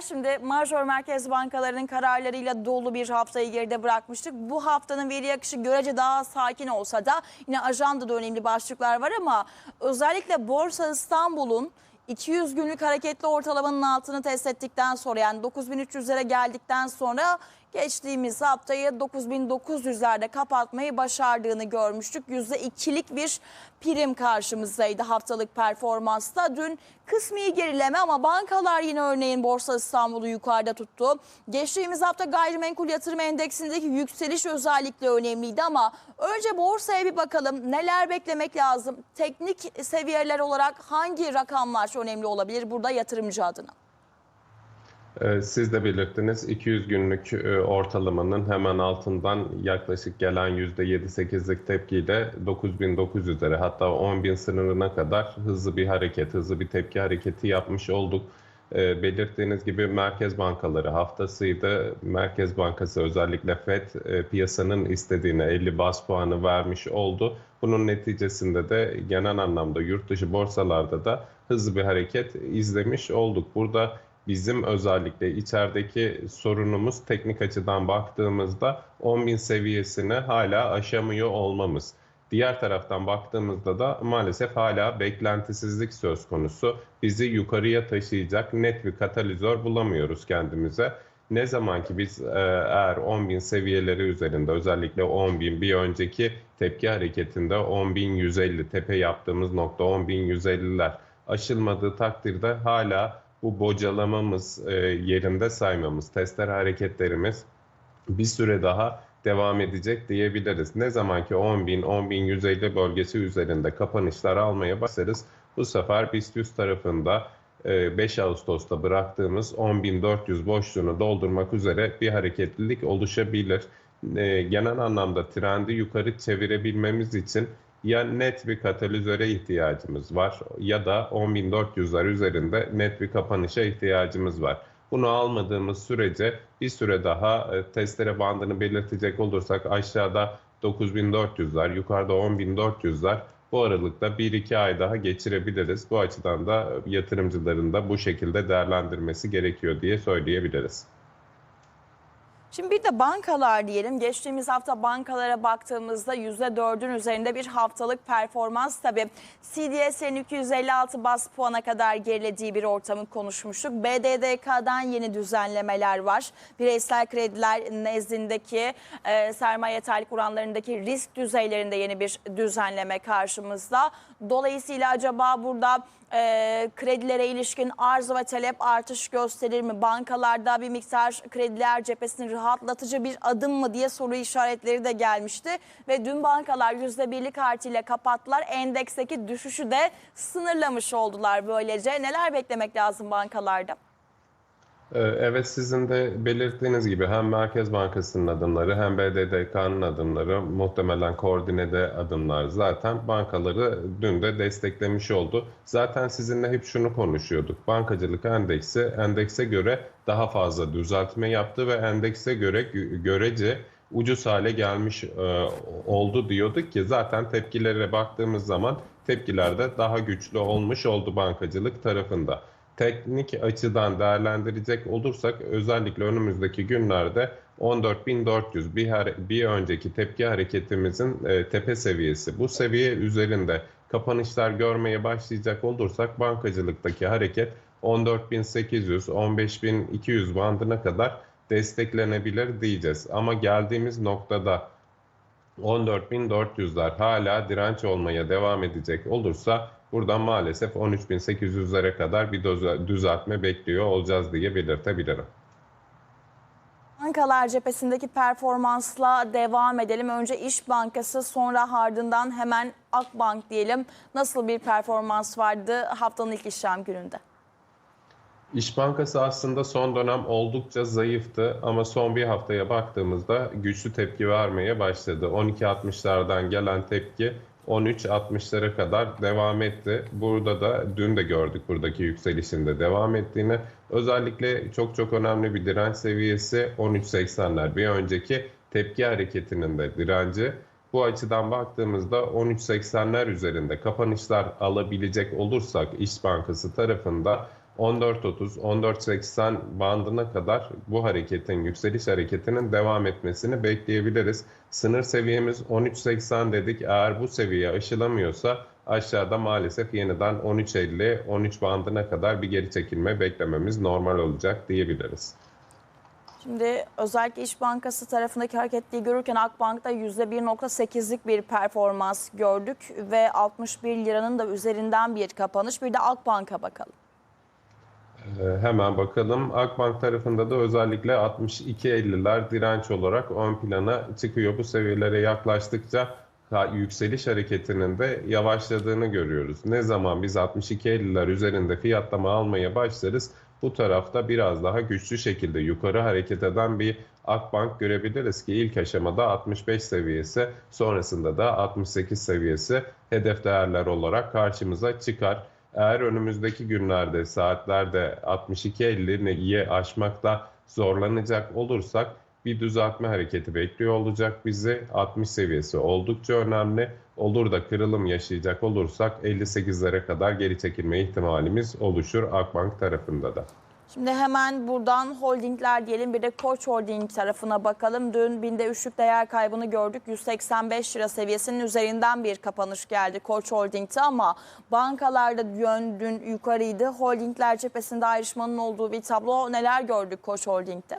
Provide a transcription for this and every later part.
teşekkürler. Şimdi major merkez bankalarının kararlarıyla dolu bir haftayı geride bırakmıştık. Bu haftanın veri akışı görece daha sakin olsa da yine ajandada önemli başlıklar var ama özellikle Borsa İstanbul'un 200 günlük hareketli ortalamanın altını test ettikten sonra yani 9300'lere geldikten sonra geçtiğimiz haftayı 9900'lerde kapatmayı başardığını görmüştük. %2'lik bir prim karşımızdaydı haftalık performansta. Dün kısmi gerileme ama bankalar yine örneğin Borsa İstanbul'u yukarıda tuttu. Geçtiğimiz hafta gayrimenkul yatırım endeksindeki yükseliş özellikle önemliydi ama önce borsaya bir bakalım. Neler beklemek lazım? Teknik seviyeler olarak hangi rakamlar önemli olabilir burada yatırımcı adına? Ee, Siz de belirttiniz 200 günlük e, ortalamanın hemen altından yaklaşık gelen %7-8'lik tepkiyle 9900'lere hatta 10.000 sınırına kadar hızlı bir hareket, hızlı bir tepki hareketi yapmış olduk. Ee, Belirttiğiniz gibi merkez bankaları haftasıydı. Merkez Bankası özellikle FED e, piyasanın istediğine 50 bas puanı vermiş oldu. Bunun neticesinde de genel anlamda yurt dışı borsalarda da hızlı bir hareket izlemiş olduk. Burada Bizim özellikle içerideki sorunumuz teknik açıdan baktığımızda 10.000 seviyesini hala aşamıyor olmamız. Diğer taraftan baktığımızda da maalesef hala beklentisizlik söz konusu. Bizi yukarıya taşıyacak net bir katalizör bulamıyoruz kendimize. Ne zaman ki biz e, eğer 10.000 seviyeleri üzerinde özellikle 10.000 bir önceki tepki hareketinde 10.150 tepe yaptığımız nokta 10.150'ler aşılmadığı takdirde hala bu bocalamamız, e, yerinde saymamız, testler hareketlerimiz bir süre daha devam edecek diyebiliriz. Ne zaman ki 10.000, 10.150 bölgesi üzerinde kapanışlar almaya başlarız, bu sefer BIST 100 tarafında e, 5 Ağustos'ta bıraktığımız 10.400 boşluğunu doldurmak üzere bir hareketlilik oluşabilir. E, Genel anlamda trendi yukarı çevirebilmemiz için ya net bir katalizöre ihtiyacımız var ya da 10.400'ler üzerinde net bir kapanışa ihtiyacımız var. Bunu almadığımız sürece bir süre daha e, testere bandını belirtecek olursak aşağıda 9.400'ler, yukarıda 10.400'ler bu aralıkta 1-2 ay daha geçirebiliriz. Bu açıdan da yatırımcıların da bu şekilde değerlendirmesi gerekiyor diye söyleyebiliriz. Şimdi bir de bankalar diyelim. Geçtiğimiz hafta bankalara baktığımızda %4'ün üzerinde bir haftalık performans. Tabii CDS'lerin 256 bas puana kadar gerilediği bir ortamı konuşmuştuk. BDDK'dan yeni düzenlemeler var. Bireysel krediler nezdindeki e, sermaye yeterlik oranlarındaki risk düzeylerinde yeni bir düzenleme karşımızda. Dolayısıyla acaba burada e, kredilere ilişkin arz ve talep artış gösterir mi? Bankalarda bir miktar krediler cephesini rahatlatıcı bir adım mı diye soru işaretleri de gelmişti. Ve dün bankalar %1'lik artıyla kapattılar. Endeksteki düşüşü de sınırlamış oldular böylece. Neler beklemek lazım bankalarda? Ee, Evet sizin de belirttiğiniz gibi hem Merkez Bankası'nın adımları hem BDDK'nın adımları muhtemelen koordinede adımlar zaten bankaları dün de desteklemiş oldu. Zaten sizinle hep şunu konuşuyorduk. Bankacılık endeksi endekse göre daha fazla düzeltme yaptı ve endekse göre gö- görece ucuz hale gelmiş e, oldu diyorduk ki zaten tepkilere baktığımız zaman tepkiler de daha güçlü olmuş oldu bankacılık tarafında teknik açıdan değerlendirecek olursak özellikle önümüzdeki günlerde 14.400 bir, bir önceki tepki hareketimizin e, tepe seviyesi. Bu seviye üzerinde kapanışlar görmeye başlayacak olursak bankacılıktaki hareket 14.800, 15.200 bandına kadar desteklenebilir diyeceğiz. Ama geldiğimiz noktada 14.400'ler hala direnç olmaya devam edecek olursa buradan maalesef 13.800'lere kadar bir düzeltme bekliyor olacağız diye belirtebilirim. Bankalar cephesindeki performansla devam edelim. Önce İş Bankası sonra ardından hemen Akbank diyelim. Nasıl bir performans vardı haftanın ilk işlem gününde? İş Bankası aslında son dönem oldukça zayıftı ama son bir haftaya baktığımızda güçlü tepki vermeye başladı. 12.60'lardan gelen tepki 13.60'lara kadar devam etti. Burada da dün de gördük buradaki yükselişin de devam ettiğini. Özellikle çok çok önemli bir direnç seviyesi 13.80'ler. Bir önceki tepki hareketinin de direnci. Bu açıdan baktığımızda 13.80'ler üzerinde kapanışlar alabilecek olursak İş Bankası tarafında 14.30, 14.80 bandına kadar bu hareketin, yükseliş hareketinin devam etmesini bekleyebiliriz. Sınır seviyemiz 13.80 dedik. Eğer bu seviye aşılamıyorsa aşağıda maalesef yeniden 13.50, 13 bandına kadar bir geri çekilme beklememiz normal olacak diyebiliriz. Şimdi özellikle İş Bankası tarafındaki hareketliği görürken Akbank'ta %1.8'lik bir performans gördük ve 61 liranın da üzerinden bir kapanış. Bir de Akbank'a bakalım. Ee, Hemen bakalım. Akbank tarafında da özellikle 62.50'ler direnç olarak ön plana çıkıyor. Bu seviyelere yaklaştıkça yükseliş hareketinin de yavaşladığını görüyoruz. Ne zaman biz 62.50'ler üzerinde fiyatlama almaya başlarız bu tarafta biraz daha güçlü şekilde yukarı hareket eden bir Akbank görebiliriz ki ilk aşamada 65 seviyesi sonrasında da 68 seviyesi hedef değerler olarak karşımıza çıkar. Eğer önümüzdeki günlerde saatlerde 62.50'yi aşmakta zorlanacak olursak bir düzeltme hareketi bekliyor olacak bizi. 60 seviyesi oldukça önemli. Olur da kırılım yaşayacak olursak 58'lere kadar geri çekilme ihtimalimiz oluşur Akbank tarafında da. Şimdi hemen buradan holdingler diyelim bir de Koç Holding tarafına bakalım. Dün binde üçlük değer kaybını gördük. 185 lira seviyesinin üzerinden bir kapanış geldi Koç Holding'te ama bankalarda yön dün yukarıydı. Holdingler cephesinde ayrışmanın olduğu bir tablo neler gördük Koç Holding'te?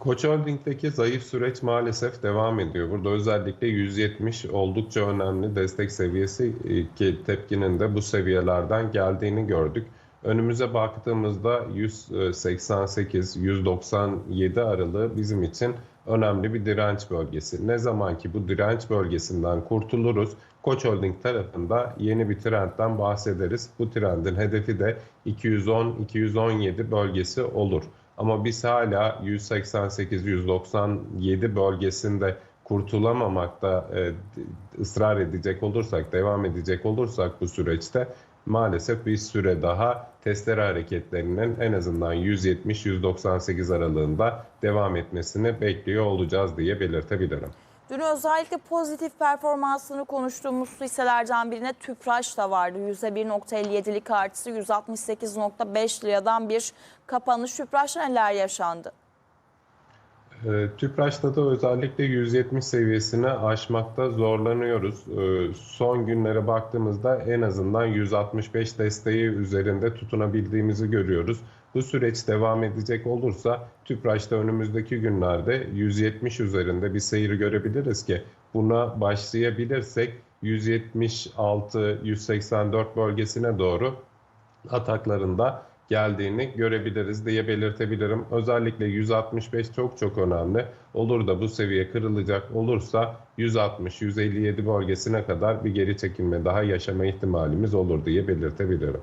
Koç Holding'deki zayıf süreç maalesef devam ediyor. Burada özellikle 170 oldukça önemli destek seviyesi e, ki tepkinin de bu seviyelerden geldiğini gördük. Önümüze baktığımızda 188-197 aralığı bizim için önemli bir direnç bölgesi. Ne zaman ki bu direnç bölgesinden kurtuluruz, Koç Holding tarafında yeni bir trendten bahsederiz. Bu trendin hedefi de 210-217 bölgesi olur. Ama biz hala 188-197 bölgesinde kurtulamamakta e, ısrar edecek olursak, devam edecek olursak bu süreçte maalesef bir süre daha testere hareketlerinin en azından 170-198 aralığında devam etmesini bekliyor olacağız diye belirtebilirim. Dün özellikle pozitif performansını konuştuğumuz hisselerden birine Tüpraş da vardı. %1.57'lik artısı 168.5 liradan bir kapanış. Tüpraş'ta neler yaşandı? E, Tüpraş'ta da özellikle 170 seviyesini aşmakta zorlanıyoruz. E, Son günlere baktığımızda en azından 165 desteği üzerinde tutunabildiğimizi görüyoruz. Bu süreç devam edecek olursa Tüpraş'ta önümüzdeki günlerde 170 üzerinde bir seyir görebiliriz ki buna başlayabilirsek 176-184 bölgesine doğru ataklarında geldiğini görebiliriz diye belirtebilirim. Özellikle 165 çok çok önemli. Olur da bu seviye kırılacak olursa 160-157 bölgesine kadar bir geri çekilme daha yaşama ihtimalimiz olur diye belirtebilirim.